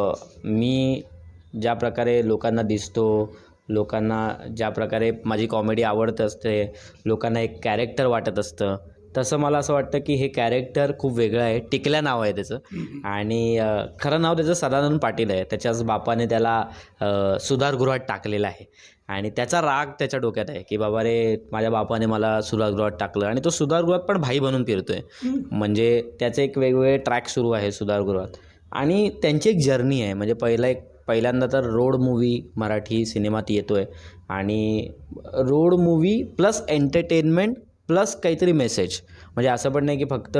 मी ज्या प्रकारे लोकांना दिसतो लोकांना ज्या प्रकारे माझी कॉमेडी आवडत असते लोकांना एक कॅरेक्टर वाटत असतं तसं मला असं वाटतं की हे कॅरेक्टर खूप वेगळं आहे. टिकल्या नाव आहे त्याचं. आणि खरं नाव त्याचं सदानंद पाटील आहे. त्याच्याच बापाने त्याला सुधारगृहात टाकलेलं आहे. आणि त्याचा राग त्याच्या डोक्यात आहे की बाबा रे माझ्या बापाने मला सुधारगृहात टाकलं. आणि तो सुधारगृहात पण भाई बनून फिरतोय. म्हणजे त्याचे एक वेगवेगळे ट्रॅक सुरू आहे सुधारगृहात आणि त्यांची एक जर्नी आहे. म्हणजे पहिला एक पहिल्यांदा तर रोड मूवी मराठी सिनेमात येतो आहे आणि road movie plus entertainment plus काहीतरी मेसेज म्हणजे असं पण नाही की फक्त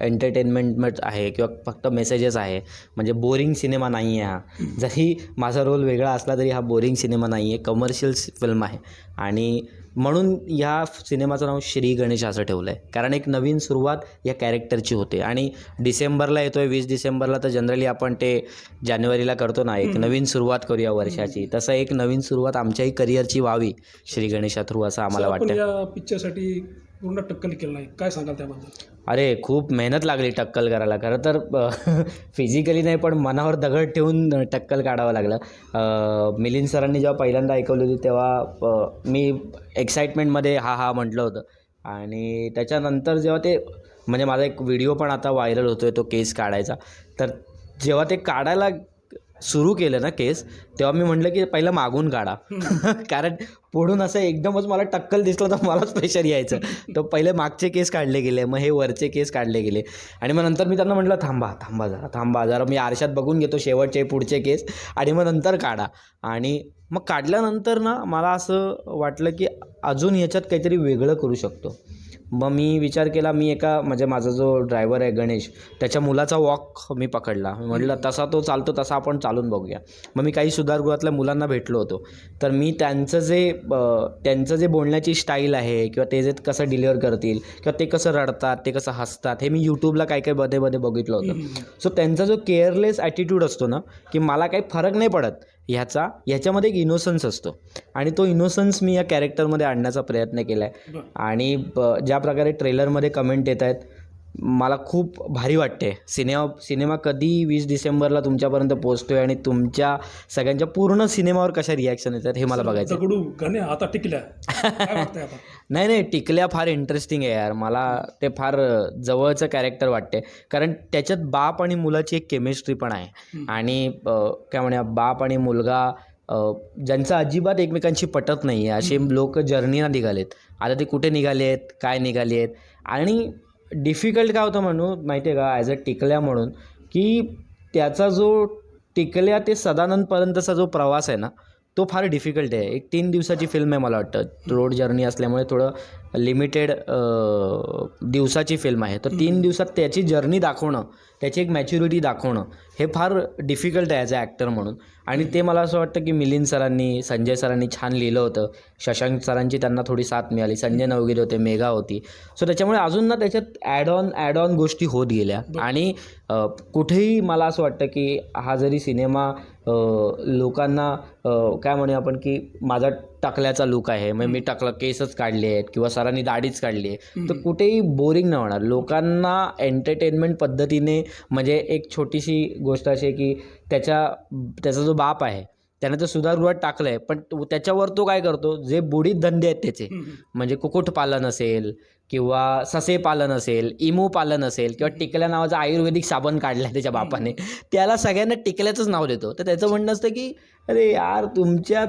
एंटरटेनमेंट आहे किंवा फक्त मेसेजेस आहे. म्हणजे बोरिंग सिनेमा नाही आहे हा जरी माझा रोल वेगळा असला तरी हा बोरिंग सिनेमा नाही आहे कमर्शियल फिल्म आहे. आणि म्हणून ह्या सिनेमाचं नाव श्री गणेश असं ठेवलं आहे कारण एक नवीन सुरुवात या कॅरेक्टरची होते. आणि डिसेंबरला येतो आहे वीस डिसेंबरला तर जनरली आपण ते जानेवारीला करतो ना एक नवीन सुरुवात करूया वर्षाची. तसं एक नवीन सुरुवात आमच्याही करिअरची व्हावी श्री गणेशा थ्रू असं आम्हाला वाटतं. पिक्चरसाठी पूर्ण टक्कल केलं नाही. काय सांगाल त्याबद्दल? अरे खूप मेहनत लागली टक्कल करायला. खरं तर फिजिकली नाही पण मनावर दगड ठेवून टक्कल काढावं लागलं. मिलिंद सरांनी जेव्हा पहिल्यांदा ऐकवली होती तेव्हा मी एक्साइटमेंटमध्ये हा हा म्हटलं होतं. आणि त्याच्यानंतर जेव्हा ते म्हणजे माझा एक व्हिडिओ पण आता व्हायरल होतो आहे तो केस काढायचा. तर जेव्हा ते काढायला सुरू केलं ना केस तेव्हा मी म्हटलं की पहिलं मागून काढा. कारण पुढून असं एकदमच मला टक्कल दिसलं तर मलाच प्रेशर यायचं. तर पहिले मागचे केस काढले गेले मग हे वरचे केस काढले गेले. आणि मग नंतर मी त्यांना म्हटलं थांबा थांबा जरा थांबा जरा मी आरशात बघून घेतो शेवटचे पुढचे केस. आणि मग नंतर काढा. आणि मग काढल्यानंतर ना मला असं वाटलं की अजून याच्यात काहीतरी वेगळं करू शकतो. मग मी विचार केला मी एका म्हणजे माझा जो ड्रायव्हर आहे गणेश त्याच्या मुलाचा वॉक मी पकडला. म्हटलं तसा तो चालतो तसा आपण चालून बघूया. मग मी काही सुधारगृहातल्या मुलांना भेटलो होतो. तर मी त्यांचं जे त्यांचं जे बोलण्याची स्टाईल आहे किंवा ते जे कसं डिलिव्हर करतील किंवा ते कसं रडतात ते कसं हसतात हे मी यूट्यूबला काय काय मध्ये मध्ये बघितलं होतं. सो त्यांचा जो केअरलेस ॲटिट्यूड असतो ना की मला काही फरक नाही पडत ह्याचा ह्याच्यामध्ये एक इनोसन्स असतो आणि तो इनोसन्स मी या कॅरेक्टरमध्ये आणण्याचा प्रयत्न केला आहे. आणि ब- ज्या प्रकारे ट्रेलरमध्ये कमेंट येत आहेत मला खूप भारी वाटते. सिनेमा सिनेमा कधी वीस डिसेंबरला तुमच्यापर्यंत पोहोचतोय आणि तुमच्या सगळ्यांच्या पूर्ण सिनेमावर कशा रिॲक्शन येतात हे मला बघायचं आहे. दगडू गणे आता टिकल्या. काय वाटतंय आता? नाही नाही टिकल्या फार इंटरेस्टिंग आहे यार. मला ते फार जवळचं कॅरेक्टर वाटते कारण त्याच्यात बाप आणि मुलाची एक केमिस्ट्री पण आहे. आणि अ, काय म्हणूया बाप आणि मुलगा अ, ज्यांचं अजिबात एकमेकांशी पटत नाही आहे असे लोक जर्नीला निघालेत. आता ते कुठे निघाले आहेत काय निघाले आहेत आणि डिफिकल्ट काय होतं म्हणू माहिती आहे का ॲज अ टिकल्या म्हणून की त्याचा जो टिकल्या ते सदानंदपर्यंतचा जो प्रवास आहे ना तो फार डिफिकल्ट आहे. एक तीन दिवसाची फिल्म आहे मला वाटतं. रोड जर्नी असल्यामुळे थोडं लिमिटेड दिवसाची फिल्म आहे. तर तीन दिवसात त्याची जर्नी दाखवणं त्याची एक मॅच्युरिटी दाखवणं हे फार डिफिकल्ट आहे ॲज अ ॲक्टर म्हणून. आणि ते मला असं वाटतं की मिलिंद सरांनी संजय सरांनी छान लिहिलं होतं. शशांक सरांची त्यांना थोडी साथ मिळाली. संजय नवगिरे होते मेघा होती. सो त्याच्यामुळे अजून ना त्याच्यात ॲड ऑन ॲड ऑन गोष्टी होत गेल्या. आणि कुठेही मला असं वाटतं की हा जरी सिनेमा लोकांना काय म्हणूया आपण की माझा टाकल्याचा लुक आहे. मग मी टाकला केसच काढले आहेत किंवा सरांनी दाढीच काढली आहे तर कुठेही बोरिंग नाही होणार. लोकांना एंटरटेनमेंट पद्धतीने म्हणजे एक छोटीशी गोष्ट अशी आहे की त्याच्या त्याचा जो बाप आहे त्याने तर सुधारगृहात टाकलं आहे पण त्याच्यावर तो काय करतो? जे बुडीत धंदे आहेत त्याचे म्हणजे कुक्कुटपालन असेल किंवा ससे पालन असेल इमू पालन असेल किंवा टिकल्या नावाचा आयुर्वेदिक साबण काढला आहे त्याच्या बापाने त्याला सगळ्यांना टिकल्याचंच नाव देतो. तर त्याचं म्हणणं असतं की अरे यार तुमच्या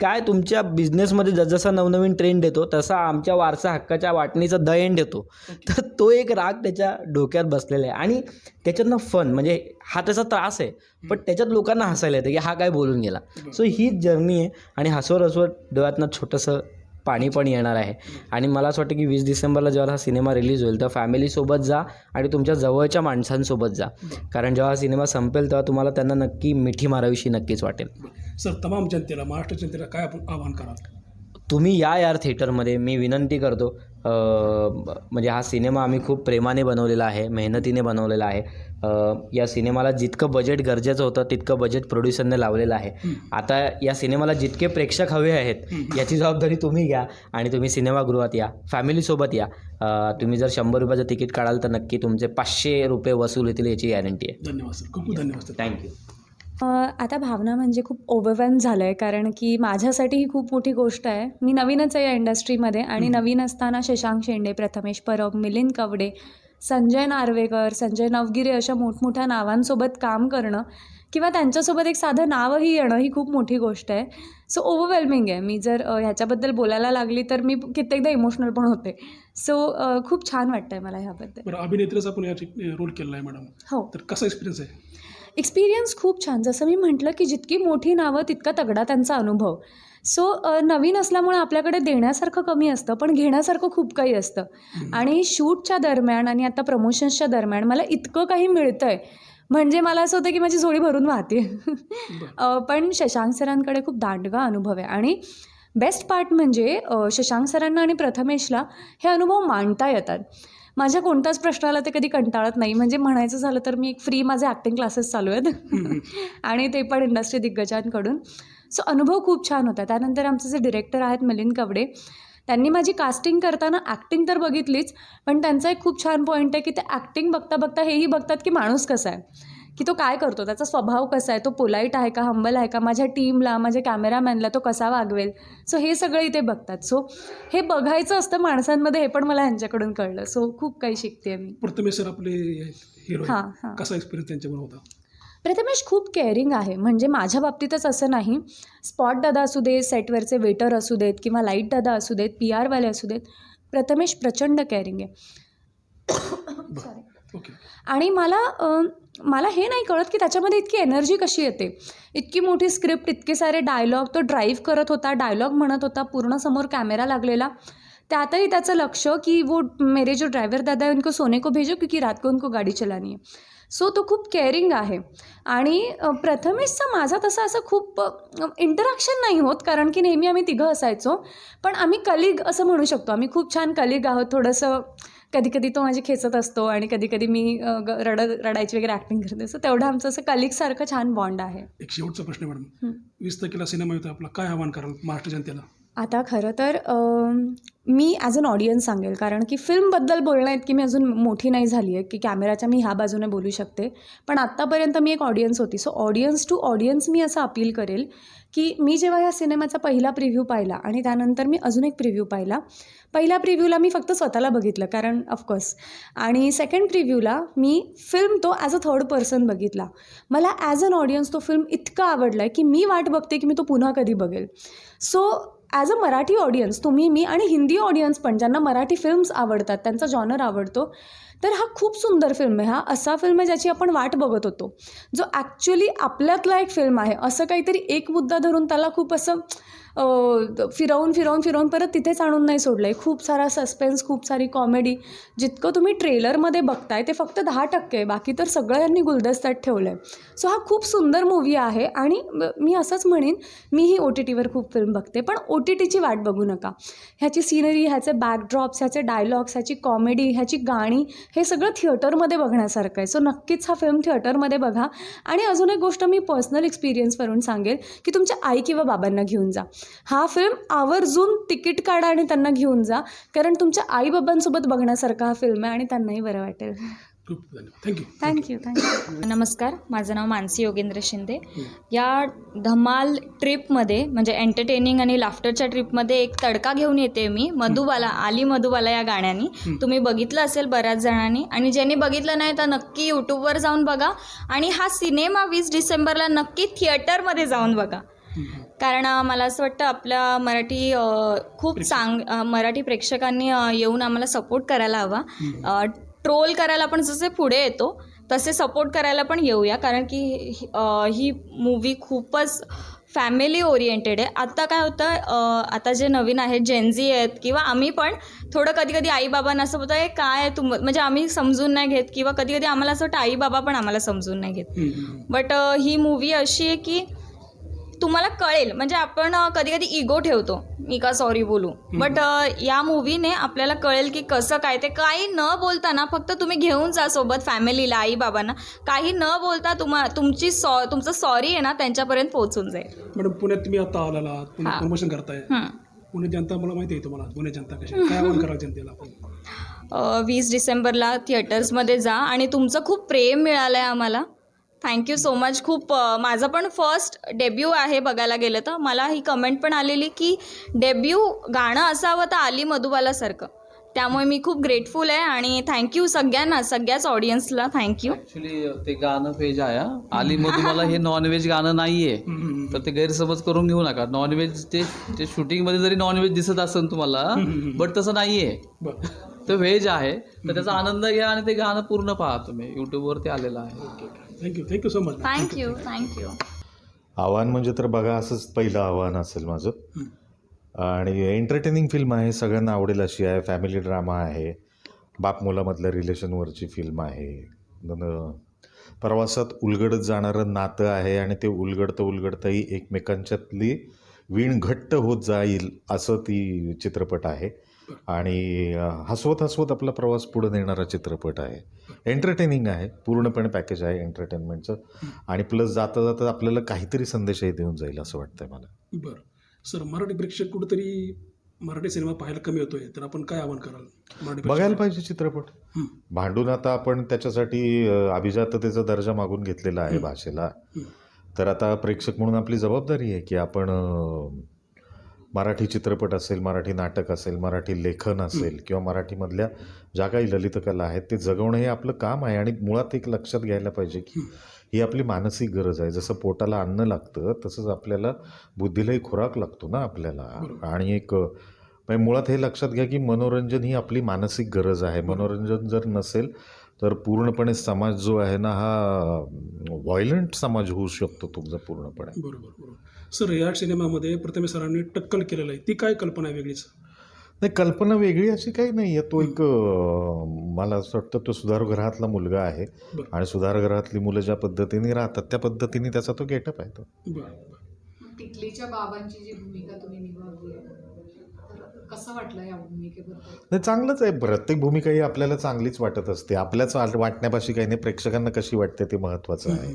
काय तुमच्या बिझनेसमध्ये जसजसा नवनवीन ट्रेंड येतो तसा आमच्या वारसा हक्काच्या वाटणीचा द एंड येतो तर तो एक राग त्याच्या डोक्यात बसलेला आहे. आणि त्याच्यातनं फन म्हणजे हा त्याचा त्रास आहे पण त्याच्यात लोकांना हसायला येतं की हा काय बोलून गेला. सो हीच जर्नी आहे आणि हसवत हसवत डोळ्यातनं छोटंसं पाणी पण येणार आहे. आणि मला असं वाटतं की वीस डिसेंबरला जेव्हा हा सिनेमा रिलीज होईल तर फॅमिलीसोबत जा आणि तुमच्या जवळच्या माणसांसोबत जा. कारण जेव्हा हा सिनेमा संपेल तेव्हा तुम्हाला त्यांना नक्की मिठी मारावीशी नक्कीच वाटेल. सर तमाम जनतेला महाराष्ट्र जनतेला काय आपण आवाहन कराल? तुम्ही या यार थिएटरमध्ये मी विनंती करतो म्हणजे हा सिनेमा आम्ही खूप प्रेमाने बनवलेला आहे मेहनतीने बनवलेला आहे. या सिनेमाला जितकं बजेट गरजेचं होतं तितकं बजेट प्रोड्युसरने लावलेलं आहे. आता या सिनेमाला जितके प्रेक्षक हवे आहेत याची जबाबदारी तुम्ही घ्या आणि तुम्ही सिनेमागृहात या फॅमिलीसोबत या. तुम्ही जर शंभर रुपयाचं तिकीट काढाल तर नक्की तुमचे पाचशे रुपये वसूल येतील याची गॅरंटी आहे. धन्यवाद सर. खूप खूप धन्यवाद थँक्यू आता भावना म्हणजे खूप ओव्हरवेल्म झालं आहे कारण की माझ्यासाठी ही खूप मोठी गोष्ट आहे. मी नवीनच आहे या इंडस्ट्रीमध्ये आणि. नवीन असताना शशांक शेंडे प्रथमेश परब मिलिंद कवडे संजय नार्वेकर संजय नवगिरे अशा मोठमोठ्या नावांसोबत काम करणं किंवा त्यांच्यासोबत एक साधं नावही येणं ही खूप मोठी गोष्ट आहे. सो ओव्हरवेल्मिंग आहे. मी जर ह्याच्याबद्दल बोलायला लागली तर मी कित्येकदा इमोशनल पण होते. सो खूप छान वाटतं आहे मला ह्याबद्दल. अभिनेत्रीचा रोल केलेला आहे मॅडम हो. तर कसा एक्सपिरियन्स आहे? एक्सपिरियन्स खूप छान. जसं मी म्हटलं की जितकी मोठी नावं तितका तगडा त्यांचा अनुभव. सो नवीन असल्यामुळे आपल्याकडे देण्यासारखं कमी असतं पण घेण्यासारखं खूप काही असतं. आणि शूटच्या दरम्यान आणि आता प्रमोशन्सच्या दरम्यान मला इतकं काही मिळतं आहे म्हणजे मला असं होतं की माझी झोळी भरून वाहते. पण शशांक सरांकडे खूप दांडगा अनुभव आहे. आणि बेस्ट पार्ट म्हणजे शशांक सरांना आणि प्रथमेशला हे अनुभव मांडता येतात. माझ्या कोणत्याच प्रश्नाला ते कधी कंटाळत नाही. म्हणजे म्हणायचं झालं तर मी एक फ्री माझे ॲक्टिंग क्लासेस चालू आहेत. आणि ते पण इंडस्ट्री दिग्गजांकडून. सो अनुभव खूप छान होता. त्यानंतर आमचे जे डिरेक्टर आहेत मिलिंद कवडे त्यांनी माझी कास्टिंग करताना ॲक्टिंग तर बघितलीच पण त्यांचा एक खूप छान पॉईंट आहे की ते ॲक्टिंग बघता बघता हेही बघतात की माणूस कसा आहे. की तो काय करतो? त्याचा स्वभाव कसा आहे? तो पोलाईट आहे का? हंबल आहे का? माझ्या टीमला माझ्या कॅमेरामॅनला तो कसा वागवेल? सो हे सगळं इथे बघतात. सो हे बघायचं असतं माणसांमध्ये हे पण मला ह्यांच्याकडून कळलं. सो खूप काही शिकते मी. प्रथमेश सर आपले हिरो हां हां. कसा एक्सपिरियन्स त्यांच्याबरोबर होता? प्रथमेश खूप केअरिंग आहे. म्हणजे माझ्या बाबतीतच असं नाही. स्पॉट दादा असू देत सेटवरचे वेटर असू देत किंवा लाइट दादा असू देत पी आरवाले असू देत प्रथमेश प्रचंड केअरिंग आहे. ओके. आणि मला मला हे नाही कळत की त्याच्यामध्ये इतकी एनर्जी कशी येते. इतकी मोठी स्क्रिप्ट इतके सारे डायलॉग तो ड्राईव्ह करत होता डायलॉग म्हणत होता पूर्ण समोर कॅमेरा लागलेला. त्यातही त्याचं लक्ष की वो मेरे जो ड्रायव्हर दादा है उनको सोने को भेजो क्योंकि रात को उनको गाडी चलानी है. सो तो खूप केअरिंग आहे. आणि प्रथमेशचा माझा तसा असं खूप इंटरॅक्शन नाही होत कारण की नेहमी आम्ही तिघं असायचो. पण आम्ही कलिग असं म्हणू शकतो. आम्ही खूप छान कलिग आहोत थोडंसं कधी कधी तो माझी खेचत असतो आणि कधी कधी मी रड रडायची वगैरे ॲक्टिंग करते सो तेवढं आमचं असं कलिगसारखं छान बॉन्ड आहे. एक शेवटचा प्रश्न. मॅडम वीस तारखेला सिनेमा येतो आपला. काय आव्हान कराल महाराष्ट्र जनतेला? आता खरं तर मी ॲज अन ऑडियन्स सांगेल. कारण की फिल्मबद्दल बोलणं इतकी मी अजून मोठी नाही झाली आहे की कॅमेराच्या मी ह्या बाजूने बोलू शकते. पण आत्तापर्यंत मी एक ऑडियन्स होती. सो ऑडियन्स टू ऑडियन्स मी असं अपील करेल की मी जेव्हा या सिनेमाचा पहिला प्रिव्ह्यू पाहिला आणि त्यानंतर मी अजून एक प्रिव्ह्यू पाहिला पहिल्या प्रिव्ह्यूला मी फक्त स्वतःला बघितलं कारण ऑफकोर्स आणि सेकंड प्रिव्ह्यूला मी फिल्म तो ॲज अ थर्ड पर्सन बघितला. मला ॲज अन ऑडियन्स तो फिल्म इतका आवडला आहे की मी वाट बघते की मी तो पुन्हा कधी बघेल. So as a Marathi audience तुम्ही मी आणि हिंदी ऑडियन्स पण ज्यांना मराठी फिल्म्स आवडतात त्यांचा जॉनर आवडतो तर हा खूप सुंदर फिल्म आहे. हा असा फिल्म आहे ज्याची आपण वाट बघत होतो. जो ॲक्च्युली आपल्यातला एक फिल्म आहे. असं काहीतरी एक मुद्दा धरून त्याला खूप असं फिरवून फिरवून फिरवून परत तिथेच आणून नाही सोडलं आहे खूप सारा सस्पेन्स खूप सारी कॉमेडी जितकं तुम्ही ट्रेलरमध्ये बघताय ते फक्त दहा टक्के आहे. बाकी तर सगळं यांनी गुलदस्त्यात ठेवलं आहे सो हा खूप सुंदर मूवी आहे आणि मी असंच म्हणेन मीही ओ टी टीवर खूप फिल्म बघते. पण ओ टी टीची वाट बघू नका. ह्याची सिनरी ह्याचे बॅकड्रॉप्स ह्याचे डायलॉग्स ह्याची कॉमेडी ह्याची गाणी हे सगळं थिएटरमध्ये बघण्यासारखं आहे. सो नक्कीच हा फिल्म थिएटरमध्ये बघा. आणि अजून एक गोष्ट मी पर्सनल एक्सपिरियन्सवरून सांगेल की तुमच्या आई किंवा बाबांना घेऊन जा. हा फिल्म आवर्जून तिकीट काढा आणि त्यांना घेऊन जा. कारण तुमच्या आईबाबांसोबत बघण्यासारखा हा फिल्म आहे आणि त्यांनाही बरं वाटेल. खूप धन्यवाद. थँक्यू थँक्यू थँक्यू नमस्कार. माझं नाव मानसी योगेंद्र शिंदे. या धमाल ट्रिपमध्ये म्हणजे एंटरटेनिंग आणि लाफ्टरच्या ट्रिपमध्ये एक तडका घेऊन येते मी मधुबाला आली मधुबाला या गाण्यानी. तुम्ही बघितलं असेल बऱ्याच जणांनी. आणि ज्यांनी बघितलं नाही तर नक्की यूट्यूबवर जाऊन बघा. आणि हा सिनेमा वीस डिसेंबरला नक्की थिएटरमध्ये जाऊन बघा. कारण मला असं वाटतं आपल्या मराठी खूप चांग मराठी प्रेक्षकांनी येऊन आम्हाला सपोर्ट करायला हवा. ट्रोल करायला आपण जसे पुढे येतो तसे सपोर्ट करायला पण येऊया. कारण की ही- ही मूवी खूपच फॅमिली ओरिएंटेड आहे. आत्ता काय होतं आता जे नवीन आहेत जेनझी आहेत किंवा आम्ही पण थोडं कधी कधी आईबाबांना असं होतं "हे काय तुम म्हणजे आम्ही समजून नाही घेत किंवा कधी कधी आम्हाला असं वाटतं आईबाबा पण आम्हाला समजून नाही घेत. बट ही मूवी अशी आहे की तुम्हाला कळेल. म्हणजे आपण कधी कधी इगो ठेवतो. मी का सॉरी बोलू? बट या मूवीने आपल्याला कळेल की कसं काय ते काही न बोलताना फक्त तुम्ही घेऊन जा सोबत फॅमिलीला आई बाबांना काही न बोलता तुम्हा तुमची सॉ तुमचं सॉरी आहे ना त्यांच्यापर्यंत पोहोचून जाईल. मॅडम पुण्यात तुम्ही आता आलेला आहात पुण्यात. प्रमोशन करताय. हं. पुणे जनता मला माहिती आहे तुम्हाला. पुणे जनता कशी आहे. काय आव्हान कराल जनतेला आपण? अ, वीस डिसेंबरला थिएटर्समध्ये जा आणि तुमचं खूप प्रेम मिळालं आहे आम्हाला. थँक्यू सो मच खूप माझं पण फर्स्ट डेब्यू आहे बघायला गेलं तर. मला ही कमेंट पण आलेली की डेब्यू गाणं असावं तर आली मधुबालासारखं त्यामुळे मी खूप ग्रेटफुल आहे आणि थँक्यू सगळ्यांना सगळ्याच ऑडियन्सला थँक्यू ऍक्च्युली ते गाणं पेज आहे हा. आली मधुबाला हे नॉनव्हेज गाणं नाहीये. तर ते गैरसमज करून घेऊ नका. नॉनव्हेज ते ते शूटिंगमध्ये जरी नॉनव्हेज दिसत असेल तुम्हाला बट तसं नाहीये. बरं. ते व्हेज आहे. तर त्याचा आनंद घ्या आणि ते गाणं पूर्ण पहा तुम्ही. युट्यूबवर ते आलेलं आहे. Thank you thank you so much thank you thank you आव्हान म्हणजे तर बघा असंच पहिलं आव्हान असेल माझं. आणि एंटरटेनिंग फिल्म आहे सगळ्यांना आवडेल अशी आहे. फॅमिली ड्रामा आहे. बाप मुलामधल्या रिलेशनवरची फिल्म आहे. न- प्रवासात उलगडत जाणारं नातं आहे आणि ते उलगडतं उलगडतंही एकमेकांच्यातली वीण घट्ट होत जाईल असं ती चित्रपट आहे. आणि हसवत हसवत आपला प्रवास पुढे नेणारा चित्रपट आहे. एंटरटेनिंग आहे. पूर्णपणे पॅकेज आहे एंटरटेनमेंटचं आणि प्लस जाता जाता आपल्याला काहीतरी संदेशही देऊन जाईल असं वाटतंय मला. बरं. सर मराठी प्रेक्षक कुठेतरी मराठी सिनेमा पाहायला कमी होतोय तर आपण काय आव्हान कराल बघायला पाहिजे चित्रपट. भांडून आता आपण त्याच्यासाठी अभिजाततेचा दर्जा मागून घेतलेला आहे भाषेला. तर आता प्रेक्षक म्हणून आपली जबाबदारी आहे की आपण मराठी चित्रपट असेल मराठी नाटक असेल मराठी लेखन असेल किंवा मराठीमधल्या ज्या काही ललितकला आहेत ते जगवणं हे आपलं काम आहे आणि मुळात एक लक्षात घ्यायला पाहिजे की ही आपली मानसिक गरज आहे. जसं पोटाला अन्न लागतं तसंच आपल्याला बुद्धीलाही खुराक लागतो ना आपल्याला. आणि एक म्हणजे मुळात हे लक्षात घ्या की मनोरंजन ही आपली मानसिक गरज आहे. मनोरंजन जर नसेल तर पूर्णपणे समाज जो आहे ना हा व्हायलंट समाज होऊ शकतो तुमचा पूर्णपणे. बरोबर बरोबर. सर या सिनेमामध्ये प्रथमेश सरांनी टक्कल केलेलं आहे. ती काय कल्पना आहे वेगळीच? नाही कल्पना वेगळी अशी काही नाही आहे. तो एक मला असं वाटतं तो सुधारगृहातला मुलगा आहे. आणि सुधारगृहातली मुलं ज्या पद्धतीने राहतात त्या पद्धतीने त्याचा तो गेटअप आहे तो. बाबांची जी भूमिका तुम्ही निभावली आहे तर कसं वाटलं या भूमिकेबद्दल? नाही चांगलंच आहे. प्रत्येक भूमिका ही आपल्याला चांगलीच वाटत असते. आपल्याच वाट वाटण्यापाशी काही नाही प्रेक्षकांना कशी वाटते ते महत्त्वाचं आहे.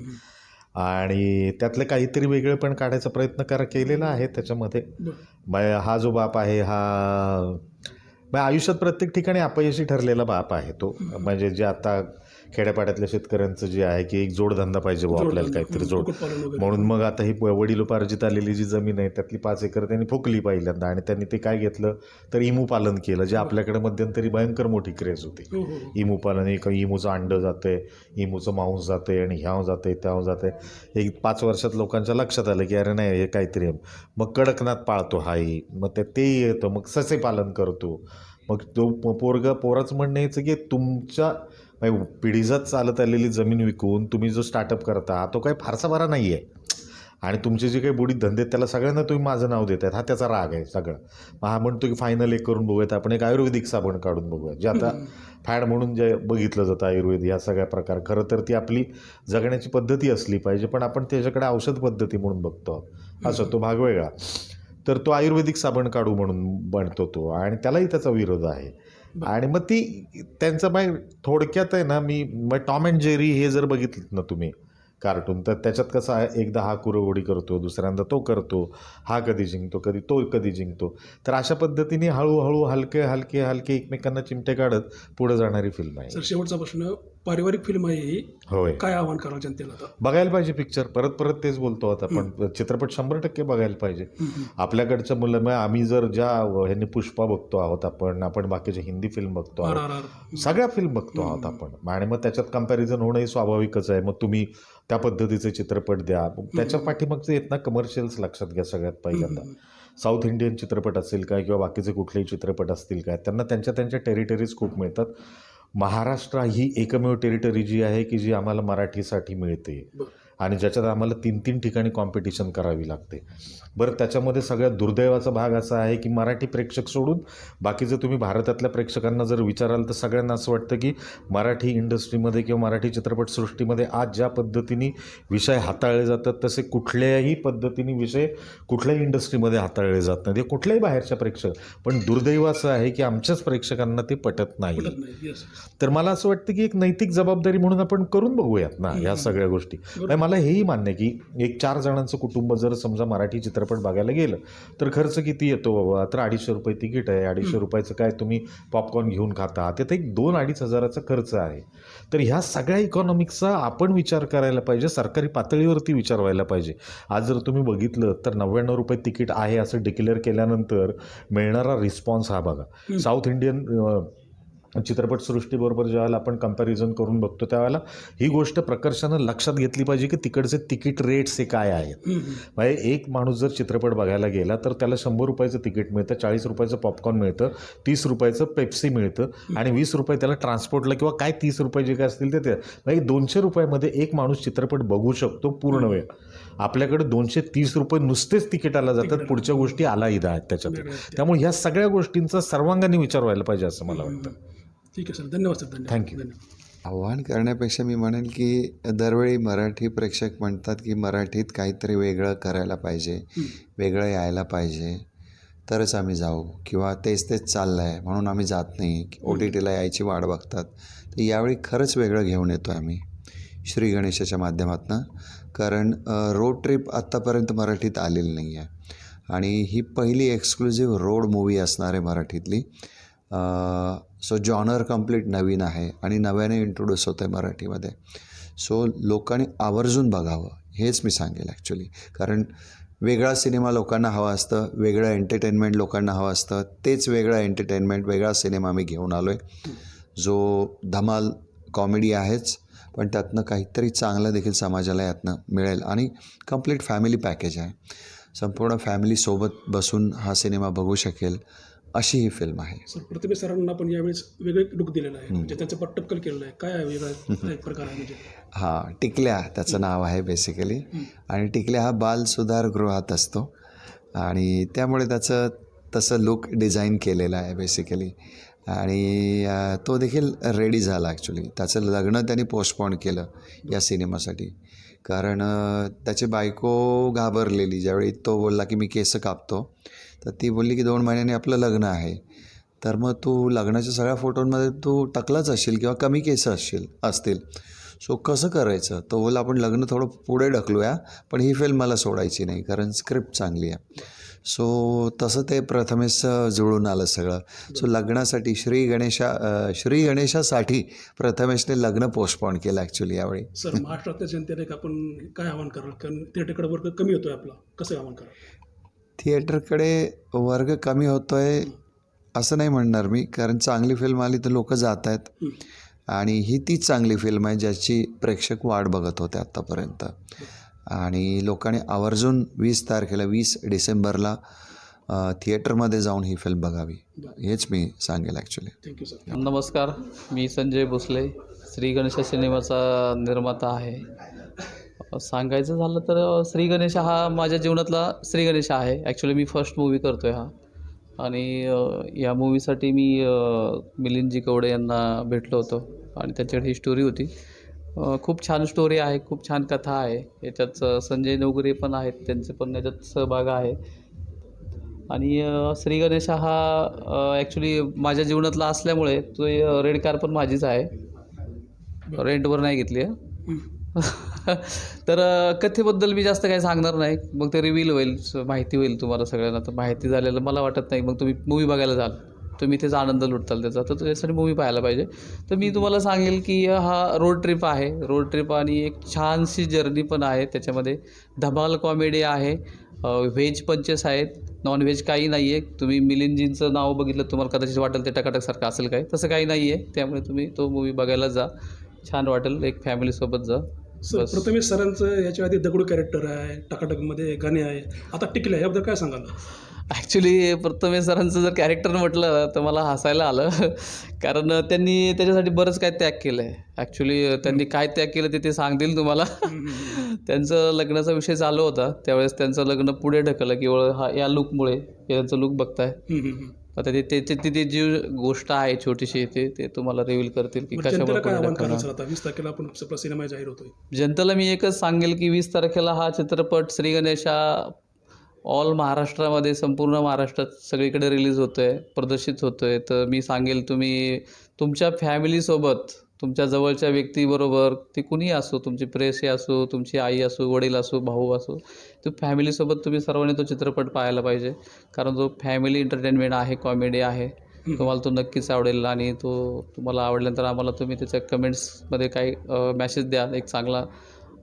आणि त्यातलं काहीतरी वेगळं पण काढायचा प्रयत्न करा केलेला आहे त्याच्यामध्ये. मग हा जो बाप आहे हा मग आयुष्यात प्रत्येक ठिकाणी अपयशी ठरलेला बाप आहे तो. म्हणजे जे आता खेड्यापाड्यातल्या शेतकऱ्यांचं जे आहे की एक जोडधंदा पाहिजे बुवा आपल्याला काहीतरी जोड. कुक्कुटपालन वगैरे. म्हणून मग आता ही वडिलोपार्जित आलेली जी जमीन आहे त्यातली पाच एकर त्यांनी फुकली पहिल्यांदा आणि त्यांनी ते काय घेतलं? तर इमू पालन केलं जे आपल्याकडे मध्यंतरी भयंकर मोठी क्रेज होती. हो हो हो. इमू पालन एक इमूचं अंडं जाते इमूचं मांस जाते आणि ह्याव जाते त्याव जाते एक पाच वर्षात लोकांच्या लक्षात आलं की अरे नाही हे काहीतरी. मग कडकनाथ पाळतो हाही मग ते ते येतं मग ससे पालन करतो. मग तो पोरगा पोराचं म्हणणं यायचं की तुमच्या म्हणजे पिढीजात चालत आलेली जमीन विकून तुम्ही जो स्टार्टअप करता हा तो काही फारसा बरा नाही आहे आणि तुमचे जे काही बुडीत धंदे आहेत, त्याला सगळ्यांना तुम्ही माझं नाव देत आहेत हा त्याचा राग आहे सगळं. मग हा म्हणतो की फायनल एक करून बघूयात आपण एक आयुर्वेदिक साबण काढून बघूया जे आता फॅड म्हणून जे बघितलं जातं आयुर्वेद या सगळ्या प्रकार. खरं तर ती आपली जगण्याची पद्धती असली पाहिजे पण आपण त्याच्याकडे औषध पद्धती म्हणून बघतो. असं तो भाग वेगळा. तर तो आयुर्वेदिक साबण काढू म्हणून बनतो तो. आणि त्यालाही त्याचा विरोध आहे. आणि मग ती त्यांचं मग थोडक्यात आहे ना मी मग टॉम अँड जेरी हे जर बघितलं ना तुम्ही कार्टून तर त्याच्यात कसं आहे एकदा हा कुरवडी करतो दुसऱ्यांदा तो करतो हा कधी जिंकतो कधी तो कधी जिंकतो. तर अशा पद्धतीने हळूहळू हलके हलके हलके एकमेकांना चिमटे काढत पुढे जाणारी फिल्म आहे. सर शेवटचा प्रश्न. पारिवारिक फिल्म आहे ही. होय. काय आव्हान कराल जनतेला आता? बघायला पाहिजे पिक्चर परत परत तेच बोलतो आता. पण चित्रपट शंभर टक्के बघायला पाहिजे. आपल्याकडच्या मुलं मग आम्ही जर ज्या ह्यांनी पुष्पा बघतो आहोत आपण आपण बाकीचे हिंदी फिल्म बघतो आहोत. सगळ्या फिल्म बघतो आहोत आपण. आणि मग त्याच्यात कंपॅरिझन होणंही स्वाभाविकच आहे. मग तुम्ही त्या पद्धतीचे चित्रपट द्या. मग त्याच्या पाठीमागचे येत ना कमर्शियल्स लक्षात घ्या सगळ्यात पहिल्यांदा. साऊथ इंडियन चित्रपट असेल काय किंवा बाकीचे कुठलेही चित्रपट असतील काय त्यांना त्यांच्या त्यांच्या टेरिटरीज खूप मिळतात. महाराष्ट्र ही एकमेव टेरिटरी जी आहे की जी आम्हाला मराठीसाठी मिळते. आणि ज्याच्यात आम्हाला तीन तीन ठिकाणी कॉम्पिटिशन करावी लागते. बरं त्याच्यामध्ये सगळ्यात दुर्दैवाचा भाग असा आहे की मराठी प्रेक्षक सोडून बाकीचं तुम्ही भारतातल्या प्रेक्षकांना जर विचाराल तर सगळ्यांना असं वाटतं की मराठी इंडस्ट्रीमध्ये किंवा मराठी चित्रपटसृष्टीमध्ये आज ज्या पद्धतीने विषय हाताळले जातात तसे कुठल्याही पद्धतीने विषय कुठल्याही इंडस्ट्रीमध्ये हाताळले जात नाहीत. हे कुठल्याही बाहेरच्या प्रेक्षक पण दुर्दैव असं आहे की आमच्याच प्रेक्षकांना ते पटत नाही. तर मला असं वाटतं की एक नैतिक जबाबदारी म्हणून आपण करून बघूयात ना ह्या सगळ्या गोष्टी. मला हेही मान्य आहे की एक चार जणांचं कुटुंब जर समजा मराठी चित्रपट बघायला गेलं तर खर्च किती येतो बाबा? तर अडीचशे रुपये तिकीट आहे. अडीचशे रुपयाचं काय तुम्ही पॉपकॉर्न घेऊन खाता? तिथे एक दोन अडीच हजाराचा खर्च आहे. तर ह्या सगळ्या इकॉनॉमिक्सचा आपण विचार करायला पाहिजे सरकारी पातळीवरती विचार व्हायला पाहिजे. आज जर तुम्ही बघितलं तर नव्याण्णव रुपये तिकीट आहे असं डिक्लेअर केल्यानंतर मिळणारा रिस्पॉन्स हा बघा. साऊथ इंडियन चित्रपटसृष्टीबरोबर ज्यावेळेला आपण कंपॅरिझन करून बघतो त्यावेळेला ही गोष्ट प्रकर्षानं लक्षात घेतली पाहिजे की तिकडचे तिकीट रेट्स हे काय आहेत. म्हणजे एक माणूस जर चित्रपट बघायला गेला तर त्याला शंभर रुपयाचं तिकीट मिळतं चाळीस रुपयाचं पॉपकॉर्न मिळतं तीस रुपयाचं पेप्सी मिळतं आणि वीस रुपये त्याला ट्रान्सपोर्टला किंवा काय तीस रुपये जे काय असतील ते म्हणजे दोनशे रुपयामध्ये एक माणूस चित्रपट बघू शकतो पूर्ण वेळ. आपल्याकडे दोनशे तीस रुपये नुसतेच तिकिटाला जातात पुढच्या गोष्टी आलाही आहेत त्याच्यात त्यामुळे ह्या सगळ्या गोष्टींचा सर्वांगाने विचार व्हायला पाहिजे असं मला वाटतं. ठीक आहे सर धन्यवाद सर धन्यवाद. Thank you. धन्यवाद. आव्हान करण्यापेक्षा मी म्हणेन की दरवेळी मराठी प्रेक्षक म्हणतात की मराठीत काहीतरी वेगळं करायला पाहिजे वेगळं यायला पाहिजे तरच आम्ही जाऊ किंवा तेच तेच चाललं आहे म्हणून आम्ही जात नाही. ओ टी टीला यायची वाट बघतात. तर यावेळी खरंच वेगळं घेऊन येतो आम्ही श्री गणेशाच्या माध्यमातून. कारण रोड ट्रिप आत्तापर्यंत मराठीत आलेली नाही आहे आणि ही पहिली एक्सक्लुझिव्ह रोड मूवी असणार आहे मराठीतली. सो जॉनर कंप्लीट नवीन आहे आणि नव्याने इंट्रोड्यूस होतं आहे मराठीमध्ये. सो लोकांनी आवर्जून बघावं हेच मी सांगेल ॲक्च्युली कारण वेगळा सिनेमा लोकांना हवा असतं वेगळं एंटरटेनमेंट लोकांना हवं असतं तेच वेगळं एंटरटेनमेंट वेगळा सिनेमा मी घेऊन आलो आहे जो धमाल कॉमेडी आहेच पण त्यातनं काहीतरी चांगलं देखील समाजाला यातनं मिळेल आणि कंप्लीट फॅमिली पॅकेज आहे. संपूर्ण फॅमिलीसोबत बसून हा सिनेमा बघू शकेल. अशी ही फिल्म आहे. सर प्रतिभे सरांना आपण यावेळेस वेगळे लुक दिलेला आहे. म्हणजे त्यांचं पट्टक्कल केलेलं आहे. काय आहे? वेगळा एक प्रकार आहे म्हणजे. हां टिकल्या त्याचं नाव आहे बेसिकली आणि टिकल्या हा बाल सुधारगृहात असतो. आणि त्यामुळे त्याचं तसं लुक डिझाईन केलेलं आहे बेसिकली आणि तो देखील रेडी झाला ॲक्च्युली त्याचं लग्न त्यांनी पोस्टपॉन केलं या सिनेमासाठी कारण त्याची बायको घाबरलेली. ज्यावेळी तो बोलला की मी केस कापतो तर ती बोलली की दोन महिन्यांनी आपलं लग्न आहे. तर मग तू लग्नाच्या सगळ्या फोटोंमध्ये तू टकलाच असशील किंवा कमी केस असशील असतील. सो कसं करायचं? तो बोला आपण लग्न थोडं पुढे ढकलूया पण ही फिल्म मला सोडायची नाही कारण स्क्रिप्ट चांगली आहे. सो तसं ते प्रथमेश जुळून आलं सगळं. सो लग्नासाठी श्री गणेशा श्री गणेशासाठी प्रथमेशने लग्न पोस्टपॉन केलं ॲक्च्युली यावेळी. सर महाराष्ट्रातल्या जनतेने आपण काय आव्हान कराल? कारण थिएटरकडे वर्ग कमी होतोय आपला. कसं आव्हान कराल? थिएटरकडे वर्ग कमी होतो आहे असं नाही म्हणणार मी कारण चांगली फिल्म आली तर लोक जात आहेत आणि ही तीच चांगली फिल्म आहे ज्याची प्रेक्षक वाट बघत होते आत्तापर्यंत आणि लोकांनी आवर्जून वीस तारखेला वीस डिसेंबरला थिएटरमध्ये जाऊन ही फिल्म बघावी. हेच मी सांगेल ॲक्च्युली थँक्यू सर नमस्कार. मी संजय भोसले श्री गणेश सिनेमाचा निर्माता आहे. सांगायचं झालं तर श्री गणेश हा माझ्या जीवनातला श्री गणेश आहे. ॲक्च्युली मी फर्स्ट मूवी करतो आहे हा. आणि या मूवीसाठी मी मिलिंदजी कवडे यांना भेटलो होतो आणि त्यांच्याकडे ही स्टोरी होती. खूप छान स्टोरी आहे खूप छान कथा आहे. याच्यात संजय नवगुरे पण आहेत त्यांचे पण याच्यात सहभाग आहे. आणि श्री गणेश हा ॲक्च्युली माझ्या जीवनातला असल्यामुळे तो रेड कार पण माझीच आहे. रेंटवर नाही घेतली आहे. तर कथेबद्दल मी जास्त काही सांगणार नाही. मग ते रिव्हील होईल माहिती होईल तुम्हाला सगळ्यांना. तर माहिती झालेलं मला वाटत नाही. मग तुम्ही मूवी बघायला जाल. तुम्ही त्याचा आनंद लुटताल त्याचा. तर त्यासाठी मूवी पाहायला पाहिजे. तर मी तुम्हाला सांगेल की हा रोड ट्रिप आहे. रोड ट्रिप आणि एक छानशी जर्नी पण आहे. त्याच्यामध्ये धमाल कॉमेडी आहे. व्हेज पंचेस आहेत. नॉन व्हेज काही नाही आहे तुम्ही मिलिंदजींचं नाव बघितलं तुम्हाला कदाचित वाटेल ते टकाटकसारखं असेल काय तसं काही नाही आहे त्यामुळे तुम्ही तो मूवी बघायला जा. छान वाटेल. एक फॅमिलीसोबत जा. सर. प्रथमेश सरांचं याच्या आधी दगडू कॅरेक्टर आहे टकाटकमध्ये गाणे आहे आता टिकलं याबद्दल काय सांगाल? ॲक्च्युली प्रथमेश सरांचं जर कॅरेक्टर म्हटलं तर मला हसायला आलं. कारण त्यांनी त्याच्यासाठी बरंच काय त्याग केलं आहे ॲक्च्युली त्यांनी काय त्याग केलं ते ते सांगतील तुम्हाला. त्यांचं लग्नाचा विषय चालू होता. त्यावेळेस त्यांचं लग्न पुढे ढकललं केवळ हा या लुकमुळे त्यांचं लुक बघताय. आता ते त्याची ती ती जी गोष्ट आहे छोटीशी ते ते तुम्हाला रिव्हील करतील की कशामुळे वीस तारखेला आपण सिनेमा जाहीर होतोय. जनतेला मी एकच सांगेल की वीस तारखेला हा चित्रपट श्री गणेशा ऑल महाराष्ट्रामध्ये संपूर्ण महाराष्ट्रात सगळीकडे रिलीज होतो आहे प्रदर्शित होतो आहे तर मी सांगेल तुम्ही तुमच्या फॅमिलीसोबत तुमच्या जवळच्या व्यक्तीबरोबर ती कुणीही असो तुमची प्रेसी असो तुमची आई असो वडील असो भाऊ असो तो फॅमिलीसोबत तुम्ही सर्वांनी तो चित्रपट पाहायला पाहिजे. कारण जो फॅमिली एंटरटेनमेंट आहे कॉमेडी आहे तुम्हाला तो नक्कीच आवडेल आणि तो तुम्हाला आवडल्यानंतर आम्हाला तुम्ही त्याच्या कमेंट्समध्ये काही मॅसेज द्या एक चांगला.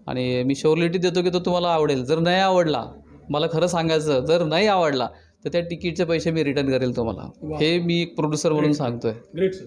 आणि मी शोरलिटी देतो की तो तुम्हाला आवडेल. जर नाही आवडला मला खरं सांगायचं जर नाही आवडला तर त्या तिकीटचे पैसे मी रिटर्न करेल तुम्हाला. हे मी एक प्रोड्युसर म्हणून सांगतोय. Great sir